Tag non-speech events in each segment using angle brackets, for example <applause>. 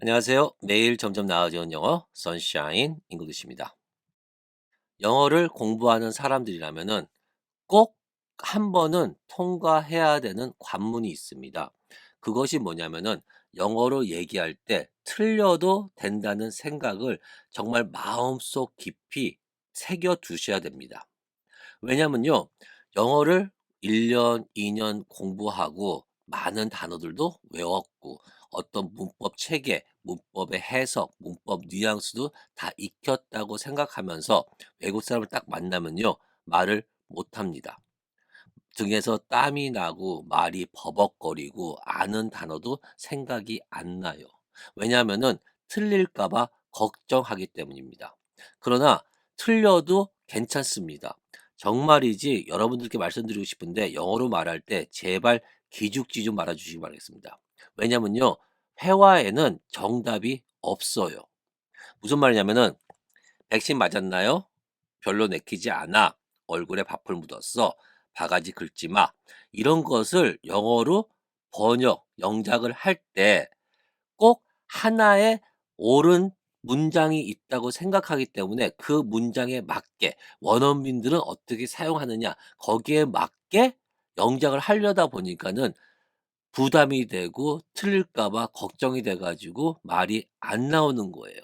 안녕하세요. 매일 점점 나아지는 영어 선샤인 잉글리시입니다. 영어를 공부하는 사람들이라면은 꼭 한 번은 통과해야 되는 관문이 있습니다. 그것이 뭐냐면은 영어로 얘기할 때 틀려도 된다는 생각을 정말 마음속 깊이 새겨 두셔야 됩니다. 왜냐면요. 영어를 1년, 2년 공부하고 많은 단어들도 외웠고 어떤 문법 체계, 문법의 해석, 문법 뉘앙스도 다 익혔다고 생각하면서 외국 사람을 딱 만나면요. 말을 못 합니다. 등에서 땀이 나고 말이 버벅거리고 아는 단어도 생각이 안 나요. 왜냐하면은 틀릴까 봐 걱정하기 때문입니다. 그러나 틀려도 괜찮습니다. 정말이지 여러분들께 말씀드리고 싶은데 영어로 말할 때 제발 기죽지 좀 말아 주시기 바라겠습니다. 왜냐면요. 회화에는 정답이 없어요. 무슨 말이냐면은 백신 맞았나요? 별로 내키지 않아. 얼굴에 밥풀 묻었어. 바가지 긁지 마. 이런 것을 영어로 번역, 영작을 할 때 꼭 하나의 옳은 문장이 있다고 생각하기 때문에 그 문장에 맞게 원어민들은 어떻게 사용하느냐 거기에 맞게 영작을 하려다 보니까는 부담이 되고 틀릴까 봐 걱정이 돼 가지고 말이 안 나오는 거예요.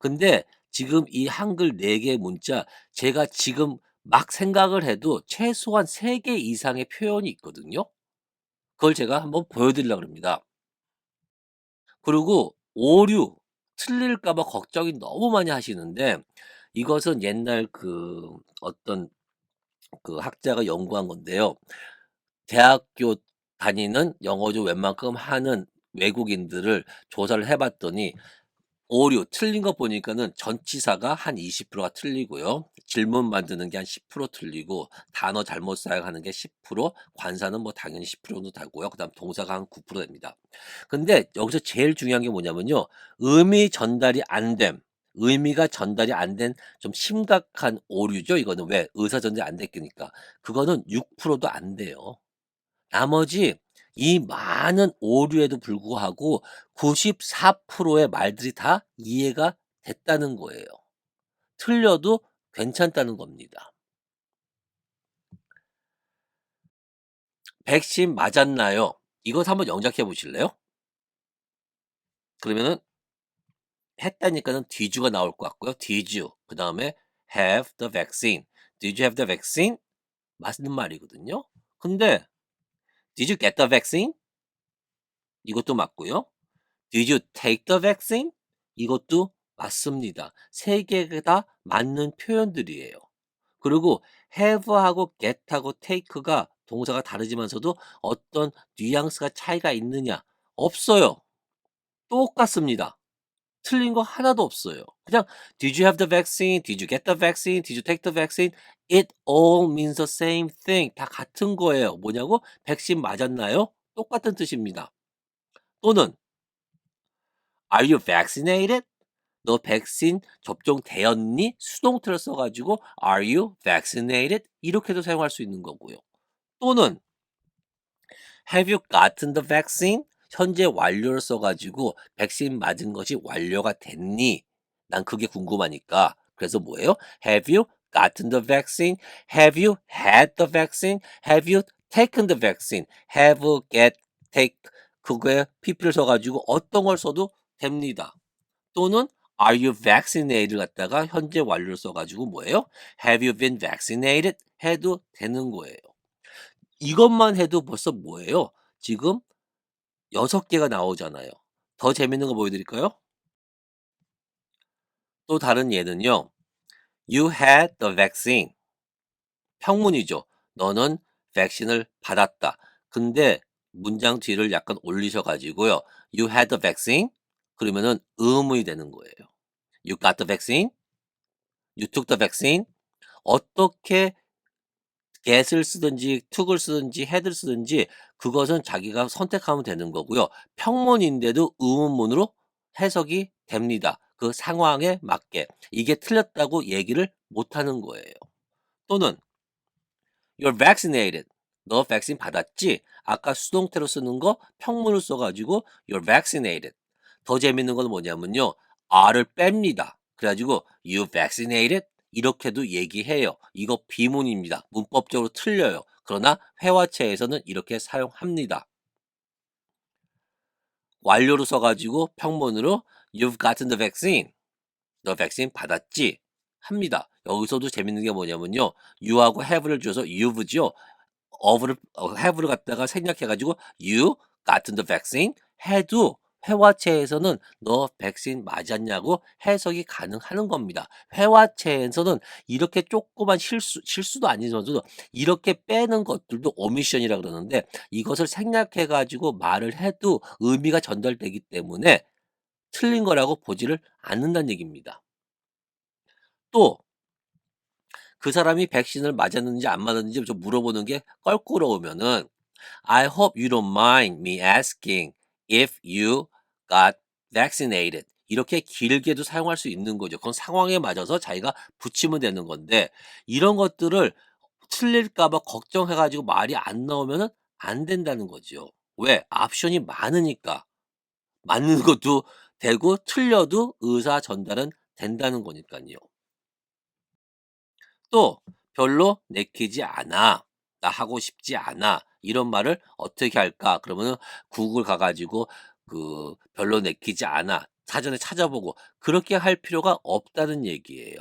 근데 지금 이 한글 4개 문자 제가 지금 막 생각을 해도 최소한 3개 이상의 표현이 있거든요. 그걸 제가 한번 보여 드리려고 합니다. 그리고 오류 틀릴까 봐 걱정이 너무 많이 하시는데 이것은 옛날 그 어떤 그 학자가 연구한 건데요. 대학교 다니는 영어 좀 웬만큼 하는 외국인들을 조사를 해 봤더니 오류 틀린 거 보니까는 전치사가 한 20%가 틀리고요. 질문 만드는 게 한 10% 틀리고 단어 잘못 사용하는 게 10% 관사는 뭐 당연히 10% 정도 되고요. 그다음 동사가 한 9% 됩니다. 근데 여기서 제일 중요한 게 뭐냐면요. 의미 전달이 안 됨. 의미가 전달이 안 된 좀 심각한 오류죠. 이거는 왜 의사 전달이 안 됐으니까. 그거는 6%도 안 돼요. 나머지 이 많은 오류에도 불구하고 94%의 말들이 다 이해가 됐다는 거예요. 틀려도 괜찮다는 겁니다. 백신 맞았나요? 이것 한번 영작해 보실래요? 그러면은 했다니까는 you가 나올 것 같고요. you. 그 다음에 have the vaccine. did you have the vaccine? 맞는 말이거든요. 근데 did you get the vaccine? 이것도 맞고요. did you take the vaccine? 이것도 맞습니다. 세 개가 다 맞는 표현들이에요. 그리고 have하고 get하고 take가 동사가 다르지만서도 어떤 뉘앙스가 차이가 있느냐? 없어요. 똑같습니다. 틀린 거 하나도 없어요. 그냥 did you have the vaccine? did you get the vaccine? did you take the vaccine? it all means the same thing. 다 같은 거예요. 뭐냐고? 백신 맞았나요? 똑같은 뜻입니다. 또는 are you vaccinated? 너 백신 접종되었니? 수동태를 써가지고 are you vaccinated? 이렇게도 사용할 수 있는 거고요. 또는 have you gotten the vaccine? 현재 완료를 써가지고 백신 맞은 것이 완료가 됐니? 난 그게 궁금하니까. 그래서 뭐예요? Have you gotten the vaccine? Have you had the vaccine? Have you taken the vaccine? Have, get, take 그거에 pp를 써가지고 어떤 걸 써도 됩니다. 또는 Are you vaccinated? 갖다가 현재 완료를 써가지고 뭐예요? Have you been vaccinated? 해도 되는 거예요. 이것만 해도 벌써 뭐예요? 지금 여섯 개가 나오잖아요. 더 재밌는 거 보여드릴까요? 또 다른 예는요. You had the vaccine. 평문이죠. 너는 백신을 받았다. 근데 문장 뒤를 약간 올리셔 가지고요. You had the vaccine. 그러면은 의문이 되는 거예요. You got the vaccine. You took the vaccine. 어떻게 get을 쓰든지 took을 쓰든지 had를 쓰든지 그것은 자기가 선택하면 되는 거고요. 평문인데도 의문문으로 해석이 됩니다. 그 상황에 맞게. 이게 틀렸다고 얘기를 못 하는 거예요. 또는 you're vaccinated. 너 백신 받았지? 아까 수동태로 쓰는 거 평문을 써가지고 you're vaccinated. 더 재밌는 건 뭐냐면요. R을 뺍니다. 그래가지고 you vaccinated 이렇게도 얘기해요. 이거 비문입니다. 문법적으로 틀려요. 그러나 회화체에서는 이렇게 사용합니다. 완료로 써가지고 평문으로 you've gotten the vaccine. 너 백신 받았지? 합니다. 여기서도 재밌는 게 뭐냐면요. you하고 have를 줘서 you've죠. of를 어, have를 갖다가 생략해가지고 you gotten the vaccine 해도 회화체에서는 너 백신 맞았냐고 해석이 가능하는 겁니다. 회화체에서는 이렇게 조그만 실수, 실수도 아니면서도 이렇게 빼는 것들도 오미션이라 그러는데 이것을 생략해가지고 말을 해도 의미가 전달되기 때문에 틀린 거라고 보지를 않는다는 얘기입니다. 또, 그 사람이 백신을 맞았는지 안 맞았는지 좀 물어보는 게 껄끄러우면은 I hope you don't mind me asking if you got vaccinated. 이렇게 길게도 사용할 수 있는 거죠. 그건 상황에 맞아서 자기가 붙이면 되는 건데 이런 것들을 틀릴까봐 걱정해가지고 말이 안 나오면은 안 된다는 거죠. 왜? 옵션이 많으니까. 맞는 <laughs> 것도 되고 틀려도 의사 전달은 된다는 거니까요. 또 별로 내키지 않아. 나 하고 싶지 않아. 이런 말을 어떻게 할까? 그러면은 구글 가가지고 그 별로 내키지 않아. 사전에 찾아보고 그렇게 할 필요가 없다는 얘기예요.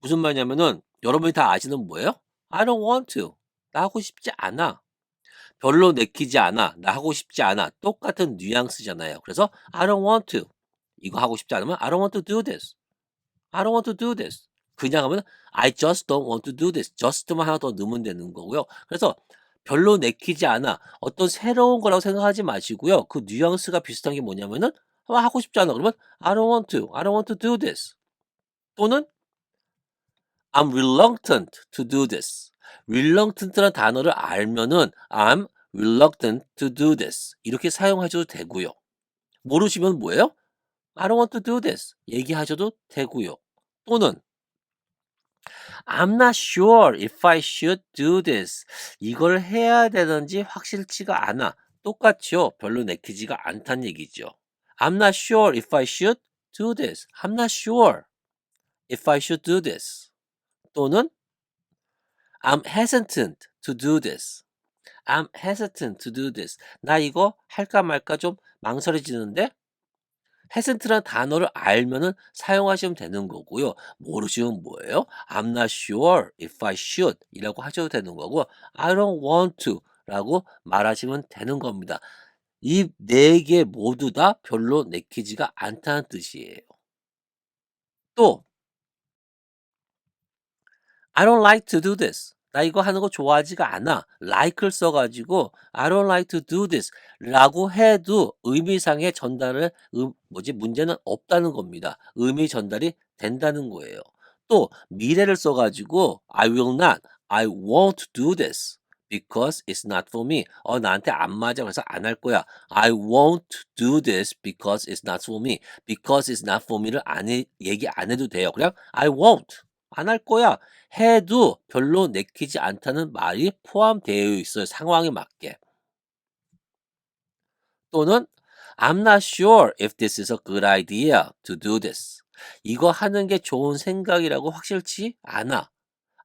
무슨 말이냐면은 여러분이 다 아시는 뭐예요? I don't want to. 나 하고 싶지 않아. 별로 내키지 않아. 나 하고 싶지 않아. 똑같은 뉘앙스잖아요. 그래서 I don't want to. 이거 하고 싶지 않으면 I don't want to do this. I don't want to do this. 그냥 하면 I just don't want to do this. just만 하나 더 넣으면 되는 거고요. 그래서 별로 내키지 않아. 어떤 새로운 거라고 생각하지 마시고요. 그 뉘앙스가 비슷한 게 뭐냐면은 아, 하고 싶지 않아. 그러면 I don't want to. I don't want to do this. 또는 I'm reluctant to do this. Reluctant라는 단어를 알면은 I'm reluctant to do this. 이렇게 사용하셔도 되고요. 모르시면 뭐예요? I don't want to do this. 얘기하셔도 되고요. 또는 I'm not sure if I should do this. 이걸 해야 되는지 확실치가 않아. 똑같죠. 별로 내키지가 않단 얘기죠. I'm not sure if I should do this. I'm not sure if I should do this. 또는 I'm hesitant to do this. I'm hesitant to do this. 나 이거 할까 말까 좀 망설여지는데 hesitant라는 단어를 알면은 사용하시면 되는 거고요. 모르시면 뭐예요? I'm not sure if I should 이라고 하셔도 되는 거고 I don't want to 라고 말하시면 되는 겁니다. 이 네 개 모두 다 별로 내키지가 않다는 뜻이에요. 또 I don't like to do this. 나 이거 하는 거 좋아하지가 않아. like를 써가지고 I don't like to do this 라고 해도 의미상의 전달을 음, 뭐지 문제는 없다는 겁니다. 의미 전달이 된다는 거예요. 또 미래를 써가지고 I will not, I won't do this because it's not for me. 어 나한테 안 맞아 그래서 안 할 거야. I won't do this because it's not for me. because it's not for me를 안 해, 얘기 안 해도 돼요. 그냥 I won't. 안 할 거야. 해도 별로 내키지 않다는 말이 포함되어 있어요. 상황에 맞게. 또는 I'm not sure if this is a good idea to do this. 이거 하는 게 좋은 생각이라고 확실치 않아.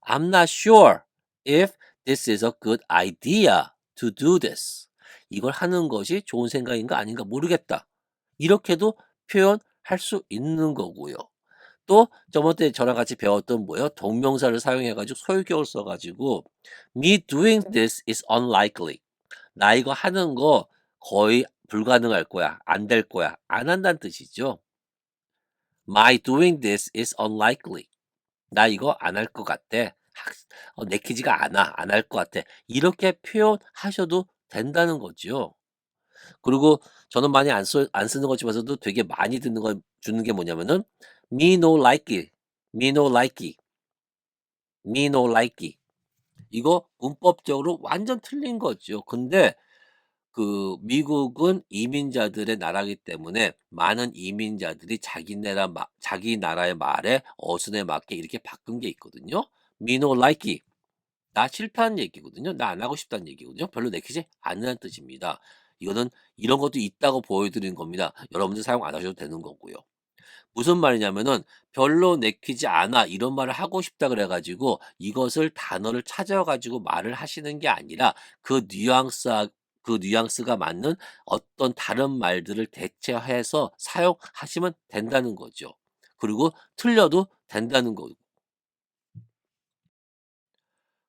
I'm not sure if this is a good idea to do this. 이걸 하는 것이 좋은 생각인가 아닌가 모르겠다. 이렇게도 표현할 수 있는 거고요. 또 저번 때 저랑 같이 배웠던 뭐예요? 동명사를 사용해가지고 소유격을 써가지고 me doing this is unlikely. 나 이거 하는 거 거의 불가능할 거야. 안 될 거야. 안 한다는 뜻이죠. My doing this is unlikely. 나 이거 안 할 것 같아. 어, 내키지가 않아. 안 할 것 같아. 이렇게 표현하셔도 된다는 거죠. 그리고 저는 많이 안, 써, 안 쓰는 것 중에서도 되게 많이 듣는 거 주는 게 뭐냐면은 me no likey, me no likey, me no likey. 이거 문법적으로 완전 틀린 거죠. 근데 그 미국은 이민자들의 나라이기 때문에 많은 이민자들이 자기 나라 마, 자기 나라의 말에 어순에 맞게 이렇게 바꾼 게 있거든요. me no likey. 나 싫다는 얘기거든요. 나 안 하고 싶다는 얘기거든요. 별로 내키지 않는 뜻입니다. 이거는 이런 것도 있다고 보여드리는 겁니다. 여러분들 사용 안 하셔도 되는 거고요. 무슨 말이냐면은 "별로 내키지 않아." 이런 말을 하고 싶다 그래 가지고 이것을 단어를 찾아 가지고 말을 하시는 게 아니라 그 뉘앙스하 그 뉘앙스가 맞는 어떤 다른 말들을 대체해서 사용하시면 된다는 거죠. 그리고 틀려도 된다는 거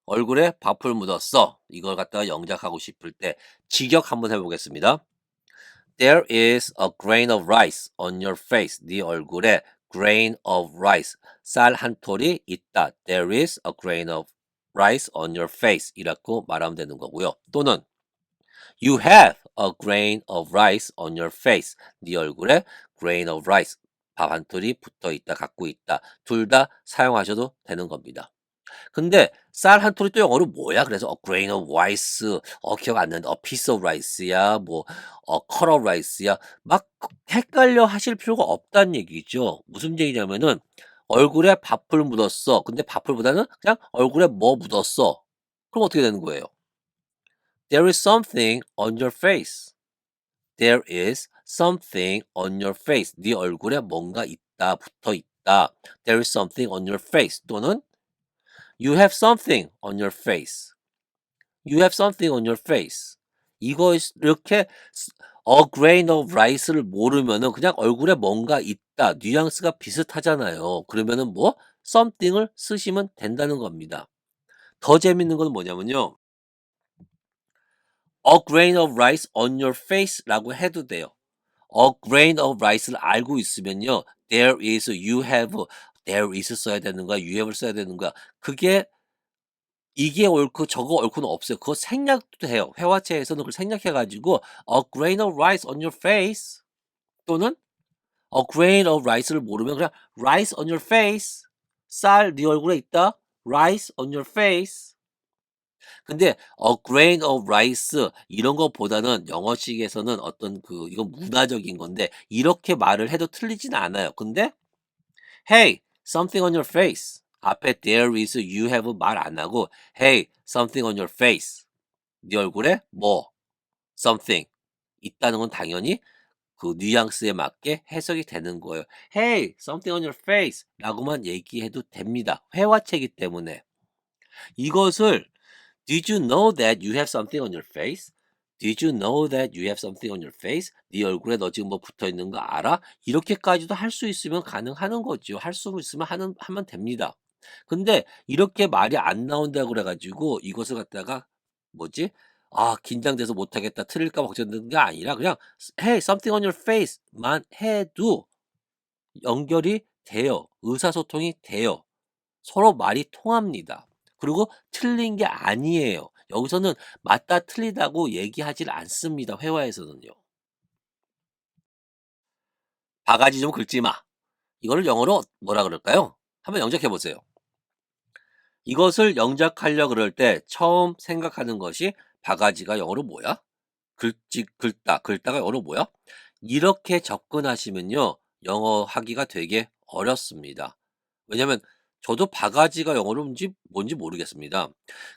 "얼굴에 밥풀 묻었어." 이걸 갖다가 영작하고 싶을 때 직역 한번 해 보겠습니다. "There is a grain of rice on your face." 네 얼굴에 grain of rice 쌀 한 톨이 있다. "There is a grain of rice on your face." 이라고 말하면 되는 거고요. 또는 "You have a grain of rice on your face." 네 얼굴에 grain of rice 밥 한 톨이 붙어 있다, 갖고 있다. 둘 다 사용하셔도 되는 겁니다. 근데 쌀 한 톨이 또 영어로 뭐야? 그래서 a grain of rice 어 기억 안 나는데 a piece of rice야 뭐어 cut of rice야 막 헷갈려 하실 필요가 없다는 얘기죠. 무슨 얘기냐면은 얼굴에 밥풀 묻었어. 근데 밥풀보다는 그냥 얼굴에 뭐 묻었어. 그럼 어떻게 되는 거예요? There is something on your face. There is something on your face. 네 얼굴에 뭔가 있다, 붙어 있다. There is something on your face. 또는 You have something on your face. You have something on your face. 이거 이렇게 a grain of rice를 모르면은 그냥 얼굴에 뭔가 있다. 뉘앙스가 비슷하잖아요. 그러면은 뭐 something을 쓰시면 된다는 겁니다. 더 재밌는 건 뭐냐면요. a grain of rice on your face라고 해도 돼요. a grain of rice를 알고 있으면요. there is, you have, there is 써야 되는 거야, you have를 써야 되는 거야. 그게 이게 옳고 저거 옳고는 없어요. 그거 생략도 해요. 회화체에서는 그걸 생략해 가지고 a grain of rice on your face 또는 a grain of rice를 모르면 그냥 rice on your face 쌀 네 얼굴에 있다. rice on your face 근데 a grain of rice 이런 것보다는 영어식에서는 어떤 그 이건 문화적인 건데 이렇게 말을 해도 틀리진 않아요. 근데 hey, something on your face 앞에 there is, you have 말 안 하고 hey, something on your face 네 얼굴에 뭐 something 있다는 건 당연히 그 뉘앙스에 맞게 해석이 되는 거예요. Hey, something on your face 라고만 얘기해도 됩니다. 회화체이기 때문에. 이것을 Did you know that you have something on your face? Did you know that you have something on your face? 네 얼굴에 너 지금 뭐 붙어 있는 거 알아? 이렇게까지도 할 수 있으면 가능하는 거죠. 할 수 있으면 하는 하면 됩니다. 근데 이렇게 말이 안 나온다고 그래 가지고 이것을 갖다가 뭐지? 아 긴장돼서 못하겠다 틀릴까 봐 걱정되는 게 아니라 그냥 Hey, something on your face만 해도 연결이 돼요. 의사소통이 돼요. 서로 말이 통합니다. 그리고 틀린 게 아니에요. 여기서는 맞다 틀리다고 얘기하질 않습니다. 회화에서는요. 바가지 좀 긁지 마. 이거를 영어로 뭐라 그럴까요? 한번 영작해 보세요. 이것을 영작하려 그럴 때 처음 생각하는 것이 바가지가 영어로 뭐야? 긁지 긁다. 긁다가 영어로 뭐야? 이렇게 접근하시면요. 영어 하기가 되게 어렵습니다. 왜냐면 저도 바가지가 영어로 뭔지 뭔지 모르겠습니다.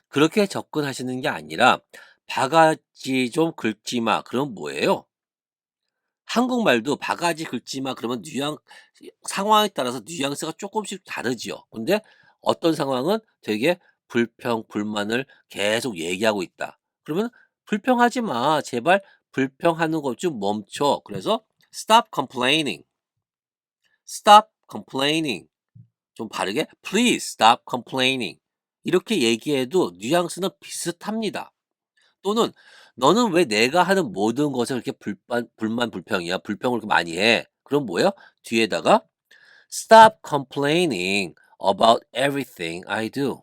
그렇게 접근하시는 게 아니라 바가지 좀 긁지 마. 그럼 뭐예요? 한국말도 바가지 긁지 마 그러면 뉘앙 상황에 따라서 뉘앙스가 조금씩 다르지요. 근데 어떤 상황은 되게 불평, 불만을 계속 얘기하고 있다. 그러면 불평하지 마. 제발 불평하는 것 좀 멈춰. 그래서 stop complaining. stop complaining. 좀 바르게 please stop complaining. 이렇게 얘기해도 뉘앙스는 비슷합니다. 또는 너는 왜 내가 하는 모든 것을 그렇게 불만, 불만 불평이야? 불평을 많이 해. 그럼 뭐야? 뒤에다가 stop complaining about everything I do.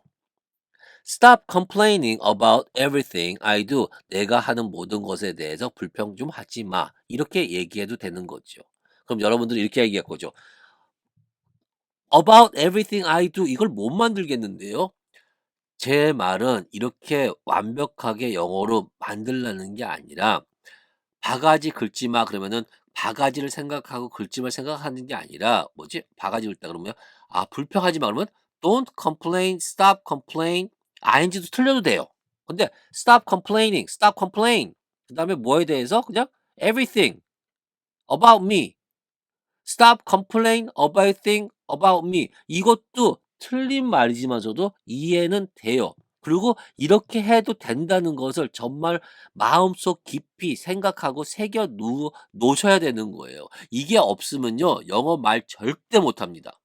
Stop complaining about everything I do. 내가 하는 모든 것에 대해서 불평 좀 하지 마. 이렇게 얘기해도 되는 거죠. 그럼 여러분들이 이렇게 얘기할 거죠. About everything I do. 이걸 못 만들겠는데요. 제 말은 이렇게 완벽하게 영어로 만들라는 게 아니라 바가지 긁지 마 그러면은 바가지를 생각하고 긁지 말 생각하는 게 아니라 뭐지? 바가지 긁다 그러면 아 불평하지 마 그러면 don't complain, stop complain. ing도 틀려도 돼요. 근데 stop complaining, stop complain. 그다음에 뭐에 대해서? 그냥 everything about me. stop complain about thing about me. 이것도 틀린 말이지마저도 이해는 돼요. 그리고 이렇게 해도 된다는 것을 정말 마음속 깊이 생각하고 새겨 놓 놓으셔야 되는 거예요. 이게 없으면요. 영어 말 절대 못 합니다.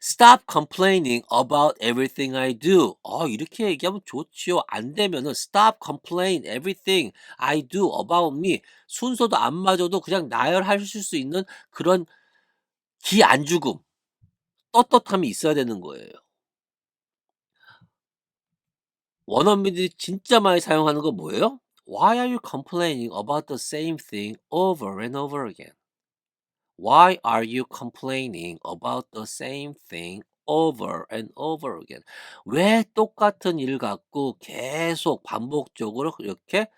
Stop complaining about everything I do. 어 이렇게 얘기하면 좋지요. 안 되면은 stop complain everything I do about me. 순서도 안 맞아도 그냥 나열하실 수 있는 그런 기 안 죽음, 떳떳함이 있어야 되는 거예요. 원어민들이 진짜 많이 사용하는 거 뭐예요? Why are you complaining about the same thing over and over again? Why are you complaining about the same thing over and over again? 왜 똑같은 일 갖고 계속 반복적으로 이렇게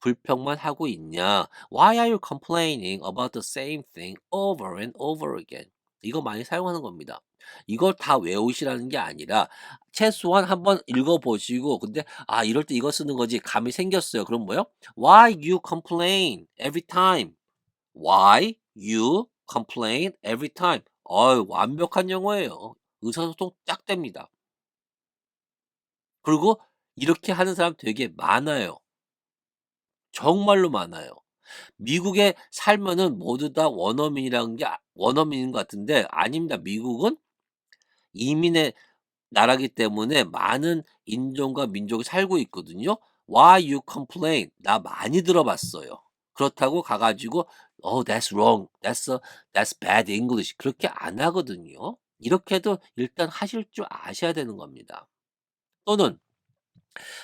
불평만 하고 있냐? Why are you complaining about the same thing over and over again? 이거 많이 사용하는 겁니다. 이걸 다 외우시라는 게 아니라 최소한 한번 읽어 보시고 근데 '아 이럴 때 이거 쓰는 거지.' 감이 생겼어요. 그럼 뭐예요? Why you complain every time? Why you complain every time? 어유 완벽한 영어예요. 의사소통 쫙 됩니다. 그리고 이렇게 하는 사람 되게 많아요. 정말로 많아요. 미국에 살면은 모두 다 원어민이라는 게 아 원어민인 것 같은데 아닙니다. 미국은 이민의 나라기 때문에 많은 인종과 민족이 살고 있거든요. "Why you complain?" 나 많이 들어봤어요. 그렇다고 가 가지고 "Oh that's wrong. That's a that's bad English." 그렇게 안 하거든요. 이렇게 해도 일단 하실 줄 아셔야 되는 겁니다. 또는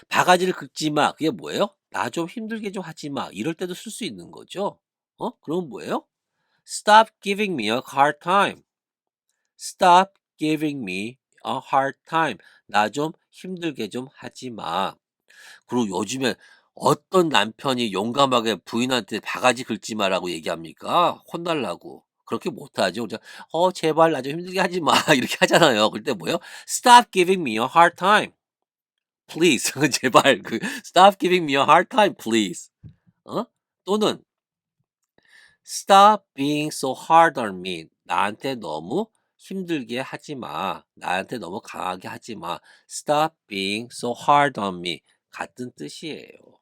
바가지를 긁지 마. 그게 뭐예요? 나 좀 힘들게 좀 하지 마. 이럴 때도 쓸 수 있는 거죠. 어? 그럼 뭐예요? Stop giving me a hard time. Stop giving me a hard time. 나 좀 힘들게 좀 하지 마. 그리고 요즘에 어떤 남편이 용감하게 부인한테 바가지 긁지 마라고 얘기합니까? 혼날라고. 그렇게 못하죠. 그냥 "어 제발 나 좀 힘들게 하지 마." <laughs> 이렇게 하잖아요. 그럴 때 뭐예요? "Stop giving me a hard time. Please." 제발 그 "Stop giving me a hard time, please." 어? 또는 "Stop being so hard on me." 나한테 너무 힘들게 하지 마. 나한테 너무 강하게 하지 마. "Stop being so hard on me." 같은 뜻이에요.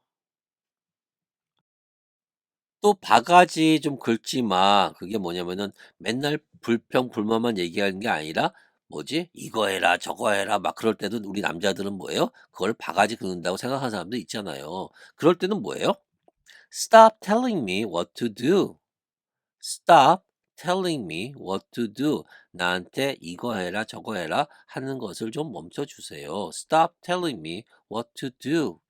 또 바가지 좀 긁지 마. 그게 뭐냐면은 맨날 불평 불만만 얘기하는 게 아니라 뭐지? "이거 해라. 저거 해라." 막 그럴 때도 우리 남자들은 뭐예요? 그걸 바가지 긁는다고 생각하는 사람도 있잖아요. 그럴 때는 뭐예요? "Stop telling me what to do. Stop telling me what to do." 나한테 "이거 해라. 저거 해라." 하는 것을 좀 멈춰 주세요. "Stop telling me what to do."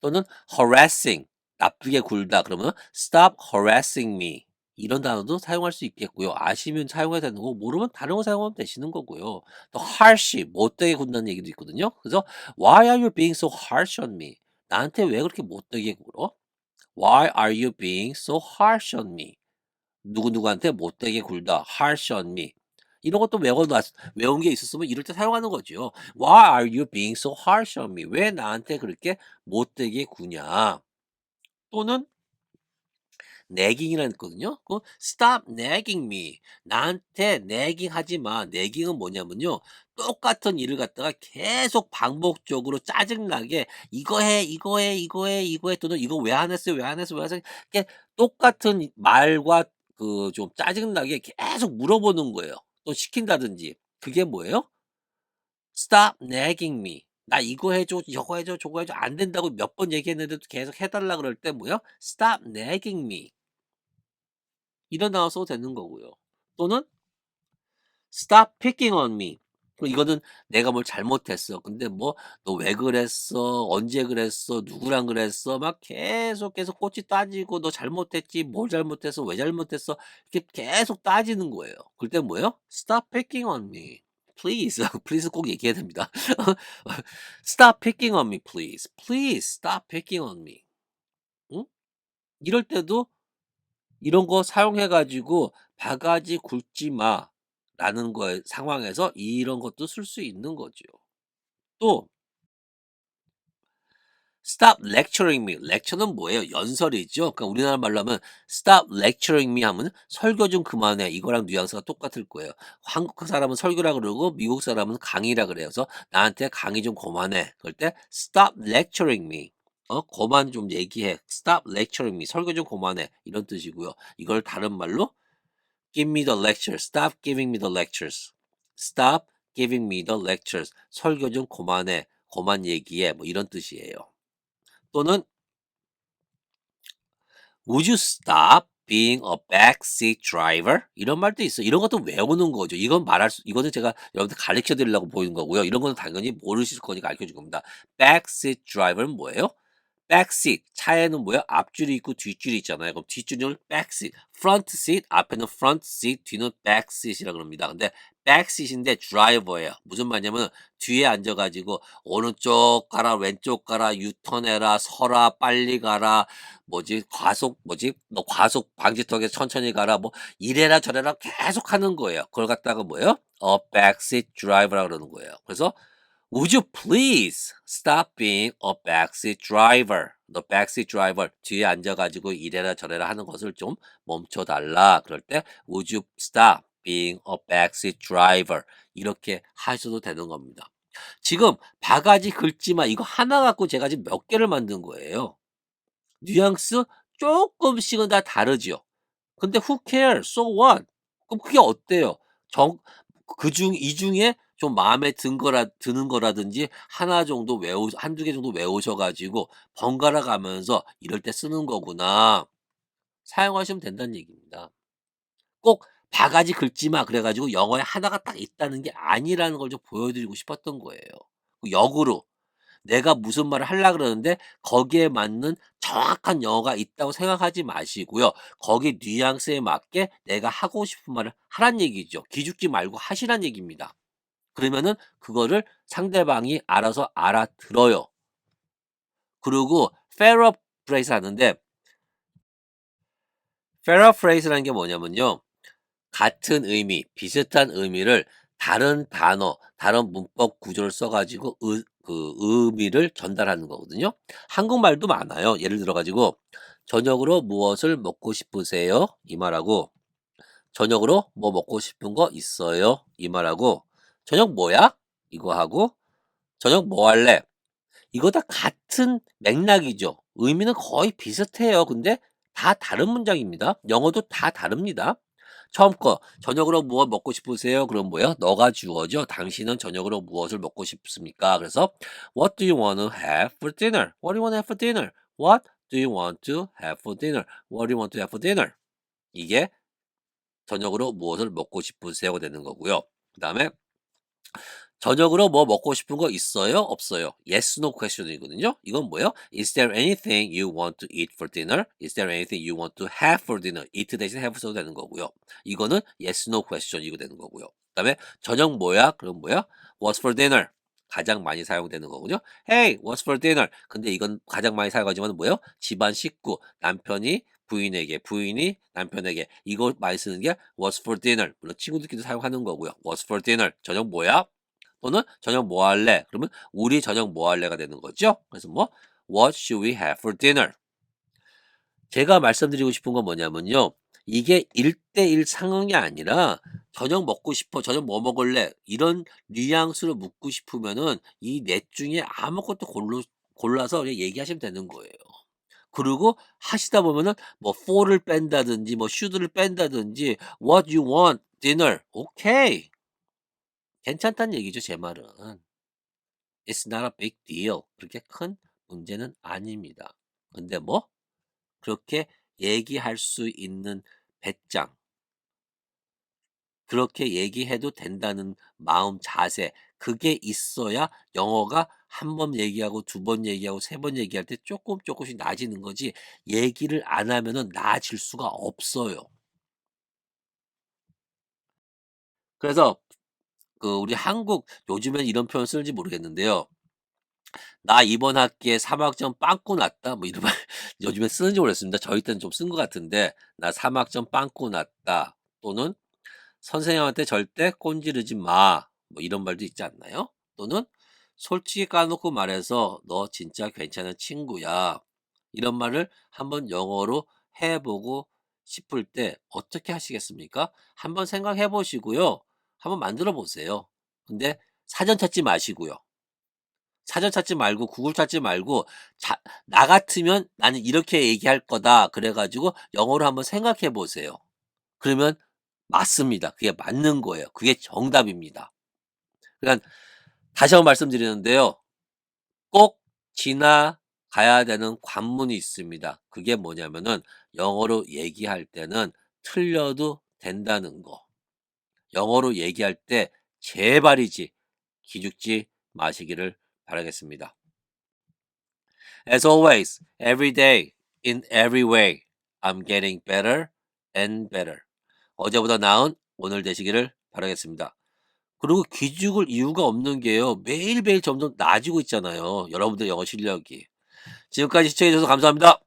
또는 harassing 나쁘게 굴다 그러면 "Stop harassing me." 이런 단어도 사용할 수 있겠고요. 아시면 사용해야 되는 거고 모르면 다른 거 사용하면 되시는 거고요. 또 harsh 못되게 군다는 얘기도 있거든요. 그래서 "Why are you being so harsh on me?" 나한테 왜 그렇게 못되게 굴어? "Why are you being so harsh on me?" 누구누구한테 못되게 굴다. harsh on me. 이런 것도 외워 놨 외운 게 있었으면 이럴 때 사용하는 거죠. "Why are you being so harsh on me?" 왜 나한테 그렇게 못되게 구냐. 또는 nagging이라는 있거든요. 그 "Stop nagging me." 나한테 nagging 하지 마. nagging은 뭐냐면요. 똑같은 일을 갖다가 계속 반복적으로 짜증나게 "이거 해, 이거 해, 이거 해, 이거 해." 또는 "이거 왜 안 했어요? 왜 안 했어? 왜안 했어?" 이렇게 똑같은 말과 그 좀 짜증나게 계속 물어보는 거예요. 또 시킨다든지. 그게 뭐예요? "Stop nagging me." "나 이거 해 줘. 저거 해 줘. 저거 해 줘." 안 된다고 몇 번 얘기했는데도 계속 해 달라 그럴 때 뭐예요? "Stop nagging me." 써도 되는 거고요. 또는 "Stop picking on me." 그 이거는 내가 뭘 잘못했어. 근데 뭐 "너 왜 그랬어? 언제 그랬어? 누구랑 그랬어?" 막 계속, 계속 꼬치 따지고 "너 잘못했지. 뭘 잘못했어? 왜 잘못했어?" 이렇게 계속 따지는 거예요. 그럴 땐 뭐예요? "Stop picking on me. Please." <laughs> please 꼭 얘기해야 됩니다. <laughs> "Stop picking on me, please. Please stop picking on me." 응? 이럴 때도 이런 거 사용해 가지고 "바가지 굴지 마."라는 거에 상황에서 이런 것도 쓸 수 있는 거죠. 또 stop lecturing me. lecture는 뭐예요? 연설이죠. 그러니까 우리나라 말로 하면 stop lecturing me 하면 설교 좀 그만해. 이거랑 뉘앙스가 똑같을 거예요. 한국 사람은 설교라 그러고 미국 사람은 강의라 그래요. 그래서 나한테 강의 좀 그만해. 그럴 때 stop lecturing me. 어, 그만 좀 얘기해. stop lecturing me. 설교 좀 그만해. 이런 뜻이고요. 이걸 다른 말로 give me the lecture. stop giving me the lectures. stop giving me the lectures. 설교 좀 그만해. 그만 얘기해. 뭐 이런 뜻이에요. 또는 Would you stop being a backseat driver? 이런 말도 있어요. 이런 것도 외우는 거죠. 이건 말할 수, 이거는 제가 여러분들 가르쳐 드리려고 보이는 거고요. 이런 거는 당연히 모르실 거니까 가르쳐 줄 겁니다. backseat driver는 뭐예요? Backseat 차에는 뭐야? 앞줄이 있고 뒷줄이 있잖아요. 그럼 뒷줄은 backseat, front seat 앞에는 front seat, 뒤는 backseat이라 그럽니다. 근데 backseat인데 driver예요. 무슨 말이냐면 뒤에 앉아가지고 오른쪽 가라, 왼쪽 가라, 유턴해라, 서라, 빨리 가라, 뭐지 과속 뭐지 너 과속 방지턱에 천천히 가라, 뭐 이래라 저래라 계속 하는 거예요. 그걸 갖다가 뭐예요? a backseat driver라 그러는 거예요. 그래서 Would you please stop being a backseat driver? The backseat driver 뒤에 앉아가지고 이래라 저래라 하는 것을 좀 멈춰달라. 그럴 때 Would you stop being a backseat driver? 이렇게 하셔도 되는 겁니다. 지금 바가지 긁지마 이거 하나 갖고 제가 지금 몇 개를 만든 거예요. 뉘앙스 조금씩은 다 다르죠. 근데 who cares? So what? 그럼 그게 어때요? 정, 그 중, 이 중에 좀 마음에 든 거라, 드는 거라든지 하나 정도 외우, 한두 개 정도 외우셔 가지고 번갈아 가면서 이럴 때 쓰는 거구나. 사용하시면 된다는 얘기입니다. 꼭 바가지 긁지 마. 그래가지고 영어에 하나가 딱 있다는 게 아니라는 걸 좀 보여드리고 싶었던 거예요. 역으로 내가 무슨 말을 하려고 그러는데 거기에 맞는 정확한 영어가 있다고 생각하지 마시고요. 거기 뉘앙스에 맞게 내가 하고 싶은 말을 하란 얘기죠. 기죽지 말고 하시란 얘기입니다. 그러면은 그거를 상대방이 알아서 알아들어요. 그리고 paraphrase 하는데 paraphrase라는 게 뭐냐면요. 같은 의미, 비슷한 의미를 다른 단어, 다른 문법 구조를 써가지고 의, 그 의미를 전달하는 거거든요. 한국말도 많아요. 예를 들어가지고 저녁으로 무엇을 먹고 싶으세요? 이 말하고 저녁으로 뭐 먹고 싶은 거 있어요? 이 말하고 저녁 뭐야? 이거 하고 저녁 뭐 할래? 이거 다 같은 맥락이죠. 의미는 거의 비슷해요. 근데 다 다른 문장입니다. 영어도 다 다릅니다. 처음 거 저녁으로 무엇 먹고 싶으세요? 그럼 뭐야? 너가 주어죠. 당신은 저녁으로 무엇을 먹고 싶습니까? 그래서 What do you want to have for dinner? What do you want to have for dinner? What do you want to have for dinner? What do you want to have for dinner? 이게 저녁으로 무엇을 먹고 싶으세요가 되는 거고요. 그 다음에 저녁으로 뭐 먹고 싶은 거 있어요? 없어요? Yes, no question이거든요. 이건 뭐예요? Is there anything you want to eat for dinner? Is there anything you want to have for dinner? eat 대신 have 써도 되는 거고요. 이거는 yes, no question 이거 되는 거고요. 그 다음에 저녁 뭐야? 그럼 뭐야? What's for dinner? 가장 많이 사용되는 거군요. Hey, what's for dinner? 근데 이건 가장 많이 사용하지만 뭐예요? 집안 식구, 남편이 부인에게, 부인이 남편에게 이거 많이 쓰는 게 what's for dinner. 물론 친구들끼리 사용하는 거고요. what's for dinner. 저녁 뭐야? 또는 저녁 뭐 할래? 그러면 우리 저녁 뭐 할래가 되는 거죠. 그래서 뭐 what should we have for dinner? 제가 말씀드리고 싶은 건 뭐냐면요. 이게 1대1 상황이 아니라 저녁 먹고 싶어, 저녁 뭐 먹을래? 이런 뉘앙스로 묻고 싶으면은 이 넷 중에 아무것도 골로, 골라서 얘기하시면 되는 거예요. 그리고 하시다 보면은 뭐 for를 뺀다든지 뭐 should를 뺀다든지 what you want dinner. 오케이. 괜찮다는 얘기죠 제 말은. It's not a big deal. 그렇게 큰 문제는 아닙니다. 근데 뭐? 그렇게 얘기할 수 있는 배짱. 그렇게 얘기해도 된다는 마음 자세 그게 있어야 영어가 한 번 얘기하고 두 번 얘기하고 세 번 얘기할 때 조금 조금씩 나아지는 거지 얘기를 안 하면은 나아질 수가 없어요. 그래서 그 우리 한국 요즘엔 이런 표현 쓰는지 모르겠는데요. 나 이번 학기에 3학점 빵꾸 났다. 뭐 이런 말 <laughs> 요즘에 쓰는지 모르겠습니다. 저희 때는 좀 쓴 것 같은데 나 3학점 빵꾸 났다. 또는 선생님한테 절대 꼰지르지 마. 뭐 이런 말도 있지 않나요? 또는 솔직히 까놓고 말해서 "너 진짜 괜찮은 친구야." 이런 말을 한번 영어로 해 보고 싶을 때 어떻게 하시겠습니까? 한번 생각해 보시고요. 한번 만들어 보세요. 근데 사전 찾지 마시고요. 사전 찾지 말고 구글 찾지 말고 자 나 같으면 '나는 이렇게 얘기할 거다.' 그래 가지고 영어로 한번 생각해 보세요. 그러면 맞습니다. 그게 맞는 거예요. 그게 정답입니다. 그러니까 다시 한번 말씀드리는데요. 꼭 지나가야 되는 관문이 있습니다. 그게 뭐냐면은 영어로 얘기할 때는 틀려도 된다는 거. 영어로 얘기할 때 제발이지 기죽지 마시기를 바라겠습니다. As always, every day, in every way, I'm getting better and better. 어제보다 나은 오늘 되시기를 바라겠습니다. 그리고 기죽을 이유가 없는 게요. 매일매일 점점 나아지고 있잖아요. 여러분들 영어 실력이. 지금까지 시청해 주셔서 감사합니다.